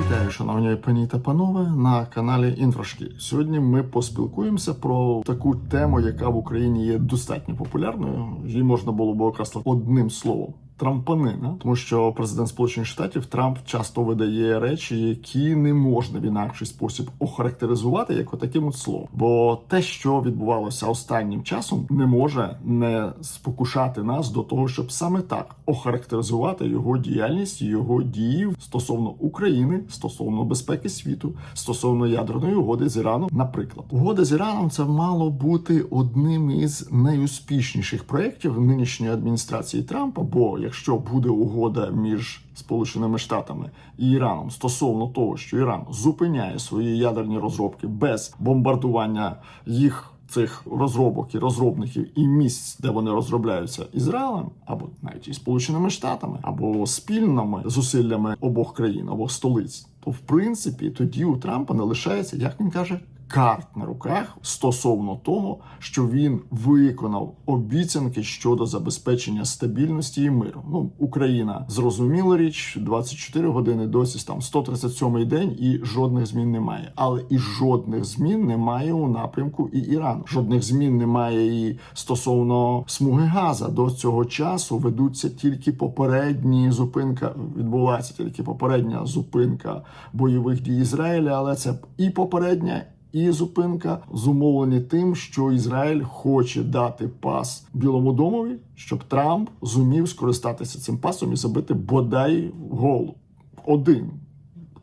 Вітаю, шановні пані та панове, на каналі Інфрашки. Сьогодні ми поспілкуємося про таку тему, яка в Україні є достатньо популярною. Її можна було б окреслити одним словом. Трампанина, тому що президент Сполучених Штатів Трамп часто видає речі, які не можна в інакший спосіб охарактеризувати як отаким от словом. Бо те, що відбувалося останнім часом, не може не спокушати нас до того, щоб саме так охарактеризувати його діяльність, його дії стосовно України, стосовно безпеки світу, стосовно ядерної угоди з Іраном. Наприклад, угода з Іраном це мало бути одним із найуспішніших проєктів нинішньої адміністрації Трампа. Бо якщо буде угода між Сполученими Штатами і Іраном стосовно того, що Іран зупиняє свої ядерні розробки без бомбардування їх. Цих розробок і розробників і місць, де вони розробляються Ізраїлем, або навіть і Сполученими Штатами, або спільними зусиллями обох країн, обох столиць, то в принципі тоді у Трампа не лишається, як він каже, карт на руках стосовно того, що він виконав обіцянки щодо забезпечення стабільності і миру. Ну, Україна зрозуміла річ, 24 години досі там 137 день, і жодних змін немає. Але і жодних змін немає у напрямку і Ірану. Жодних змін немає і стосовно смуги Газа. До цього часу ведуться тільки попередні зупинка. Відбувається тільки попередня зупинка бойових дій Ізраїля, але це і попередня. І зупинка зумовлені тим, що Ізраїль хоче дати пас Білому домові, щоб Трамп зумів скористатися цим пасом і забити бодай гол один.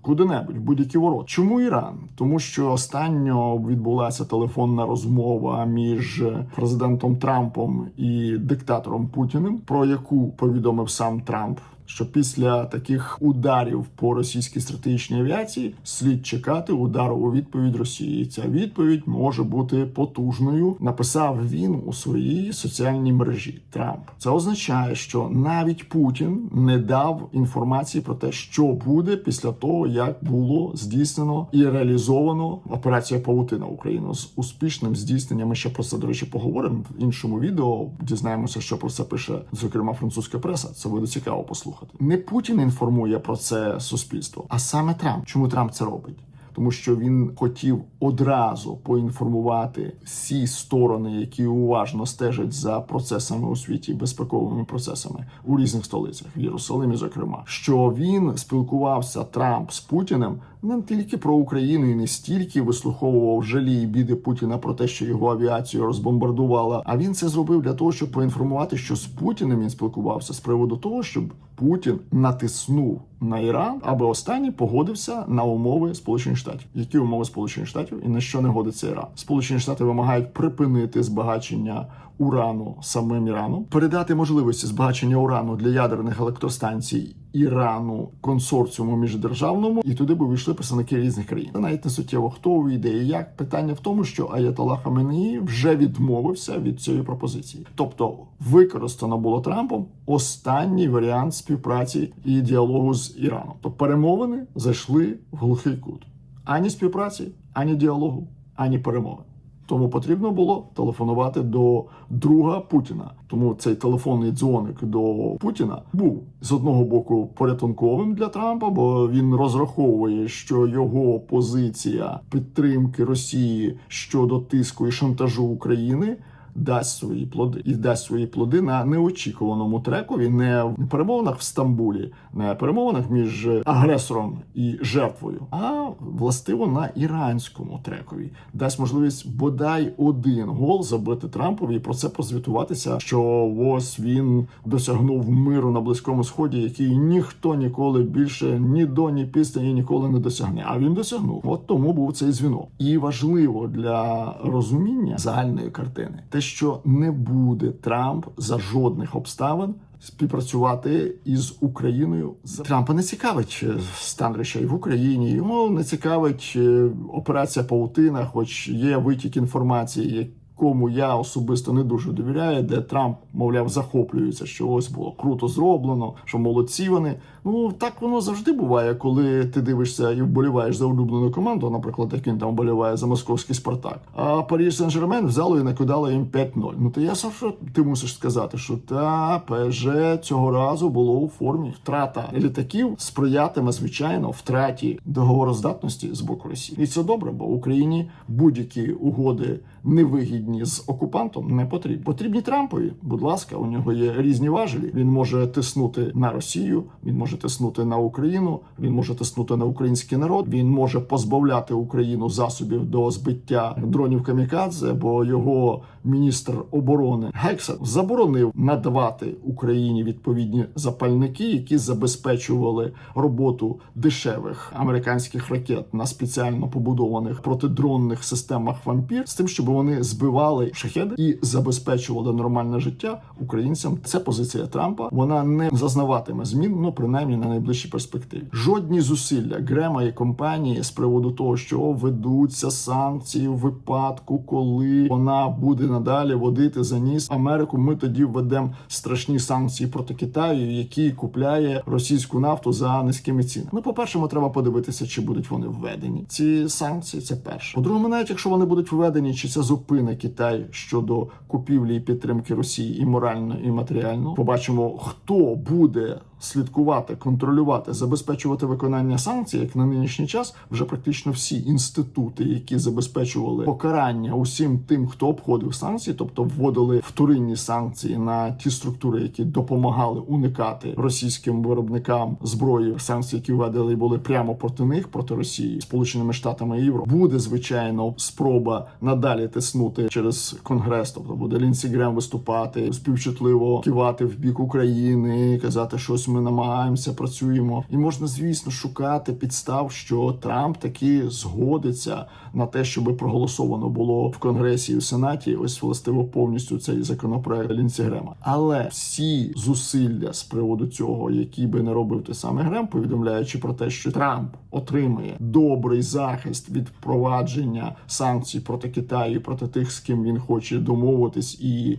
Куди-небудь, будь-які ворот. Чому Іран? Тому що останньо відбулася телефонна розмова між президентом Трампом і диктатором Путіним, про яку повідомив сам Трамп. Що після таких ударів по російській стратегічній авіації слід чекати удару у відповідь Росії. Ця відповідь може бути потужною. Написав він у своїй соціальній мережі Трамп. Це означає, що навіть Путін не дав інформації про те, що буде після того, як було здійснено і реалізовано операція Павутина Україну з успішним здійсненням. Ми ще про це до речі поговоримо в іншому відео. Дізнаємося, що про це пише зокрема французька преса. Це буде цікаво послухати. Не Путін інформує про це суспільство, а саме Трамп. Чому Трамп це робить? Тому що він хотів одразу поінформувати всі сторони, які уважно стежать за процесами у світі, безпековими процесами у різних столицях, в Єрусалимі, зокрема, що він спілкувався Трамп з Путіним не тільки про Україну і не стільки вислуховував жалі і біди Путіна про те, що його авіацію розбомбардувала. А він це зробив для того, щоб поінформувати, що з Путіним він спілкувався з приводу того, щоб Путін натиснув на Іран, аби останній погодився на умови Сполучених Штатів. Які умови Сполучених Штатів і на що не годиться Іран? Сполучені Штати вимагають припинити збагачення урану самим Іраном, передати можливості збагачення урану для ядерних електростанцій Ірану консорціуму міждержавному, і туди би вийшли представники різних країн. Навіть не суттєво хто увійде і як питання в тому, що Аятолла Хаменеї вже відмовився від цієї пропозиції, тобто використано було Трампом останній варіант співпраці і діалогу з Іраном. Тобто перемовини зайшли в глухий кут. Ані співпраці, ані діалогу, ані перемовин. Тому потрібно було телефонувати до друга Путіна. Тому цей телефонний дзвоник до Путіна був з одного боку порятунковим для Трампа, бо він розраховує, що його позиція підтримки Росії щодо тиску і шантажу України. Дасть свої плоди і дасть свої плоди на неочікуваному трекові, не в перемовинах в Стамбулі, не перемовинах між агресором і жертвою, а властиво на іранському трекові дасть можливість бодай один гол забити Трампові і про це прозвітуватися. Що ось він досягнув миру на близькому сході, який ніхто ніколи більше ні до, ні після і ніколи не досягне. А він досягнув. От тому був цей дзвінок. І важливо для розуміння загальної картини те, що не буде Трамп за жодних обставин. Співпрацювати із Україною Трампа не цікавить е, стан речей в Україні. Йому не цікавить е, операція Паутина, хоч є витік інформації, якому я особисто не дуже довіряю, де Трамп, мовляв, захоплюється, що ось було круто зроблено, що молодці вони. Ну так воно завжди буває, коли ти дивишся і вболіваєш за улюблену команду, наприклад, як він там вболіває за московський Спартак. А Париж Сен-Жермен взяло і накидало їм 5-0. Ну то я що ти мусиш сказати, що та ПСЖ цього разу було у формі. Втрата літаків сприятиме звичайно втраті договороздатності з боку Росії, і це добре, бо Україні будь-які угоди невигідні з окупантом не потрібні. Потрібні Трампові. Будь ласка, у нього є різні важелі. Він може тиснути на Росію, він може тиснути на Україну, він може тиснути на український народ. Він може позбавляти Україну засобів до збиття дронів камікадзе, бо його міністр оборони Гексер заборонив надавати Україні відповідні запальники, які забезпечували роботу дешевих американських ракет на спеціально побудованих протидронних системах вампір з тим, щоб вони збивали шахеди і забезпечували нормальне життя українцям. Це позиція Трампа. Вона не зазнаватиме змін, ну принаймні на найближчій перспективі. Жодні зусилля Грема і компанії з приводу того, що ведуться санкції в випадку, коли вона буде надалі водити за ніс Америку. Ми тоді введемо страшні санкції проти Китаю, який купляє російську нафту за низькими цінами. Ну, по перше, треба подивитися, чи будуть вони введені. Ці санкції це перше. По-друге, навіть якщо вони будуть введені, чи це зупине Китай щодо купівлі і підтримки Росії і морально, і матеріально. Побачимо, хто буде слідкувати, контролювати, забезпечувати виконання санкцій, як на нинішній час вже практично всі інститути, які забезпечували покарання усім тим, хто обходив санкції, тобто вводили вторинні санкції на ті структури, які допомагали уникати російським виробникам зброї, санкції, які введені були прямо проти них, проти Росії, Сполученими Штатами і Європи. Буде звичайно спроба надалі тиснути через конгрес. Тобто буде Лінсі Грем виступати співчутливо кивати в бік України, казати, щось ми намагаємося, працюємо, і можна, звісно, шукати підстав, що Трамп таки згодиться на те, щоб проголосовано було в конгресі і в сенаті. Ось властиво повністю цей законопроект Лінсі Грема. Але всі зусилля з приводу цього, які би не робив той самий Грем, повідомляючи про те, що Трамп отримує добрий захист від впровадження санкцій проти Китаю, проти тих, з ким він хоче домовитись і.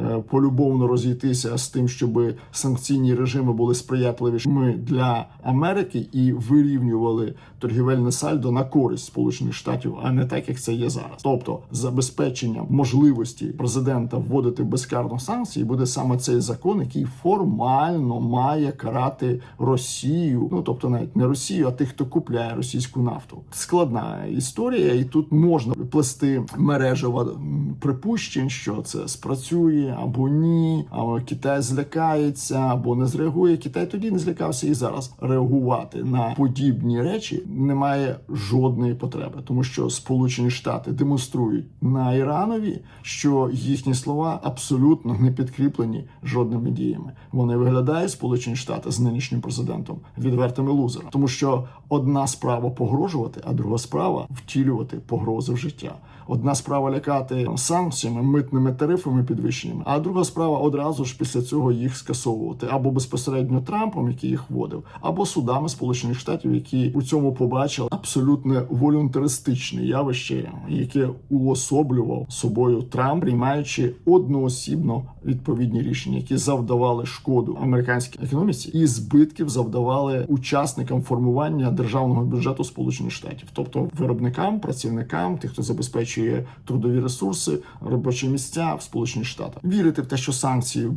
Е, Полюбовно розійтися з тим, щоб санкційні режими були сприятливішими для Америки і вирівнювали торгівельне сальдо на користь Сполучених Штатів, а не так, як це є зараз. Тобто, забезпечення можливості президента вводити безкарно санкції буде саме цей закон, який формально має карати Росію. Ну тобто, навіть не Росію, а тих, хто купляє російську нафту. Складна історія, і тут можна плести мережево припущень, що це спрацює або ні, або Китай злякається, або не зреагує. Китай тоді не злякався і зараз реагувати на подібні речі немає жодної потреби, тому що Сполучені Штати демонструють на Іранові, що їхні слова абсолютно не підкріплені жодними діями. Вони виглядають Сполучені Штати з нинішнім президентом відвертими лузерами, тому що одна справа погрожувати, а друга справа втілювати погрози в життя. Одна справа лякати санкціями, митними тарифами підвищеннями, а друга справа одразу ж після цього їх скасовувати. Або безпосередньо Трампом, який їх вводив, або судами Сполучених Штатів, які у цьому побачили абсолютно волюнтаристичне явище, яке уособлював собою Трамп, приймаючи одноосібно відповідні рішення, які завдавали шкоду американській економіці, і збитків завдавали учасникам формування державного бюджету Сполучених Штатів, тобто виробникам, працівникам, тих, хто забезпечує трудові ресурси, робочі місця в Сполучених Штатах. Вірити в те, що санкції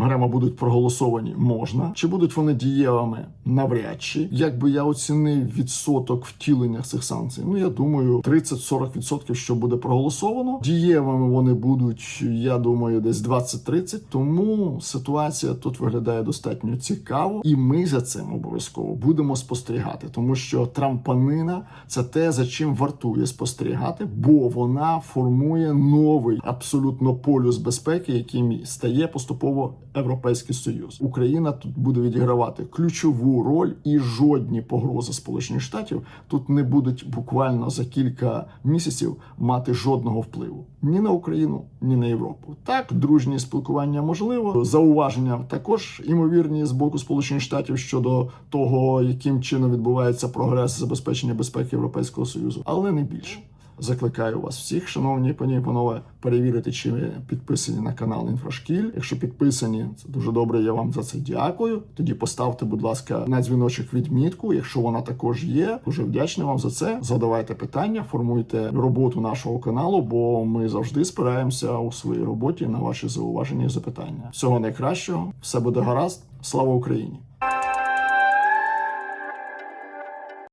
Грема будуть проголосовані, можна. Чи будуть вони дієвими навряд чи як би я оцінив відсоток втілення цих санкцій? Ну я думаю, 30-40% що буде проголосовано. Дієвими вони будуть, я думаю, десь 20-30. Тому ситуація тут виглядає достатньо цікаво, і ми за цим обов'язково будемо спостерігати, тому що трампанина це те, за чим вартує спостерігати, бо вона формує новий абсолютно полюс безпеки, яким стає поступово Європейський Союз. Україна тут буде відігравати ключову роль, і жодні погрози Сполучених Штатів тут не будуть буквально за кілька місяців мати жодного впливу ні на Україну, ні на Європу. Так, дружні спілкування можливо, зауваження також імовірні з боку Сполучених Штатів щодо того, яким чином відбувається прогрес забезпечення безпеки Європейського союзу, але не більше. Закликаю вас всіх, шановні пані і панове, перевірити, чи ви підписані на канал Інфрашкіль. Якщо підписані, це дуже добре. Я вам за це дякую. Тоді поставте, будь ласка, на дзвіночок відмітку. Якщо вона також є, дуже вдячний вам за це. Задавайте питання, формуйте роботу нашого каналу, бо ми завжди спираємося у своїй роботі на ваші зауваження і запитання. Всього найкращого, все буде гаразд. Слава Україні!